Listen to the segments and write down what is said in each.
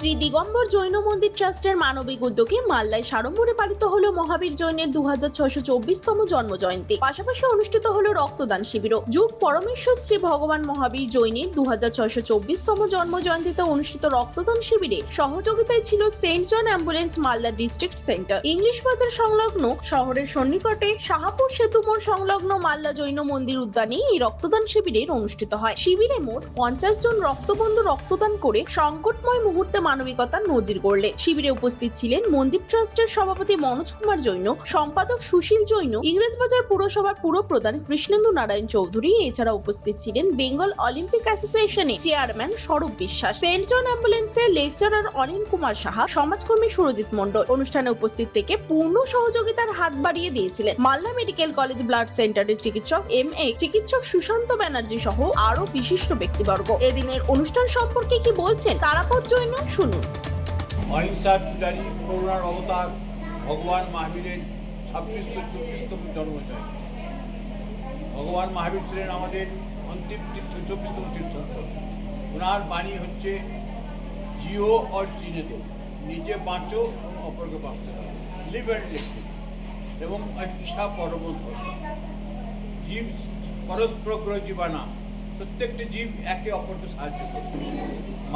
শ্রী দিগম্বর জৈন মন্দির ট্রাস্টের মানবিক উদ্যোগে মালদায় সাড়ম্বরে পালিত হল মহাবীর জৈনের দু হাজার চব্বিশতম জন্ম জয়ন্তী পাশাপাশি অনুষ্ঠিত হলো রক্তদান শিবিরও। যুগ পরমেশ্বর শ্রী ভগবান মহাবীর জৈনের দু হাজার চব্বিশতম জন্ম জয়ন্তীতে অনুষ্ঠিত রক্তদান শিবিরে সহযোগিতায় ছিল Saint John ambulance Malda district centre. English Bazar সংলগ্ন শহরের সন্নিকটে শাহাপুর সেতু মোড় সংলগ্ন মালদা জৈন মন্দির উদ্যানে এই রক্তদান শিবিরের অনুষ্ঠিত হয়। শিবিরে মোট পঞ্চাশ জন রক্তবন্ধু রক্তদান করে সংকটময় মুহূর্তে মানবিকতার নজির গড়লেন শিবিরে উপস্থিত ছিলেন মন্দির ট্রাস্টের সভাপতি মনোজ কুমার জৈন, সম্পাদক সুশীল জৈন, ইংরেজবাজার পুরসভার পুরপ্রধান কৃষ্ণেন্দু নারায়ণ চৌধুরী। এছাড়া উপস্থিত ছিলেন বেঙ্গল অলিম্পিক অ্যাসোসিয়েশনের চেয়ারম্যান স্বরূপ বিশ্বাস, সেন্ট জন অ্যাম্বুলেন্সের লেকচারার অনিল কুমার সাহা, সমাজকর্মী সুরজিৎ মণ্ডল। অনুষ্ঠানে উপস্থিত থেকে পূর্ণ সহযোগিতার হাত বাড়িয়ে দিয়েছিলেন মালদা মেডিকেল কলেজ ব্লাড সেন্টারের চিকিৎসক এম এ, চিকিৎসক সুশান্ত ব্যানার্জি সহ আরও বিশিষ্ট ব্যক্তিবর্গ। এদিনের অনুষ্ঠান সম্পর্কে কি বলছেন? তারাপদ জৈন শুনুন। অহিংসার পূজারী করুণার অবতার ভগবান মহাবীরের ছাব্বিশশো চব্বিশতম জন্মজয়ন্তী ভগবান মহাবীর ছিলেন আমাদের অন্তিম তীর্থ, চব্বিশতম তীর্থঙ্কর। ওনার বাণী হচ্ছে, জিও অর চিনে দো, নিজে বাঁচো অপরকে বাঁচতে লিভ অ্যান্ড এবং অহিংসা পরম জীব পরস্পর জীবানা প্রত্যেকটি জীব একে অপরকে সাহায্য করে।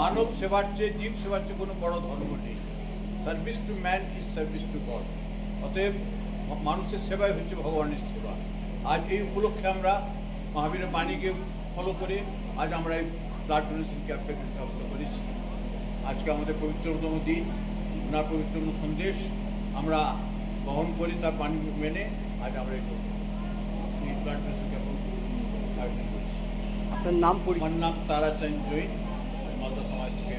মানব সেবার চেয়ে জীব সেবার চেয়ে কোনো বড় ধর্ম নেই। Service to man is service to God অতএব মানুষের সেবাই হচ্ছে ভগবানের সেবা। আজ এই উপলক্ষে আমরা মহাবীরের বাণীকে ফলো করে আজ আমরা এই ব্লাড ডোনেশন ক্যাম্পের ব্যবস্থা করেছি। আজকে আমাদের পবিত্রতম দিন, ওনার পবিত্রতম সন্দেশ। আমরা বহন করি তার বাণী মেনে, আজ আমরা এই ব্লাড ডোনেশন ক্যাম্প আপনার নাম পরি আমার নাম তারাচাঁদ জৈন আমি সমাজ থেকে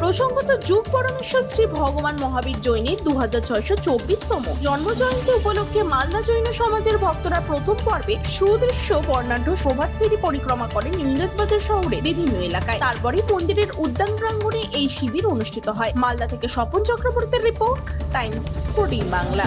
প্রসঙ্গত যুগ পরমেশ্বর শ্রী ভগবান মহাবীর জৈনের দু হাজার ছয়শো চব্বিশতম জন্ম জয়ন্তী উপলক্ষে মালদা জৈন সমাজের ভক্তরা প্রথম পর্বে সুদৃশ্য বর্ণাঢ্য শোভাত ফেরি পরিক্রমা করেন ইংরেজবাজার শহরে বিভিন্ন এলাকায়। তারপরে মন্দিরের উদ্যান প্রাঙ্গণে এই শিবির অনুষ্ঠিত হয়। মালদা থেকে স্বপন চক্রবর্তীর রিপোর্ট টাইমস ফোর্টিন বাংলা।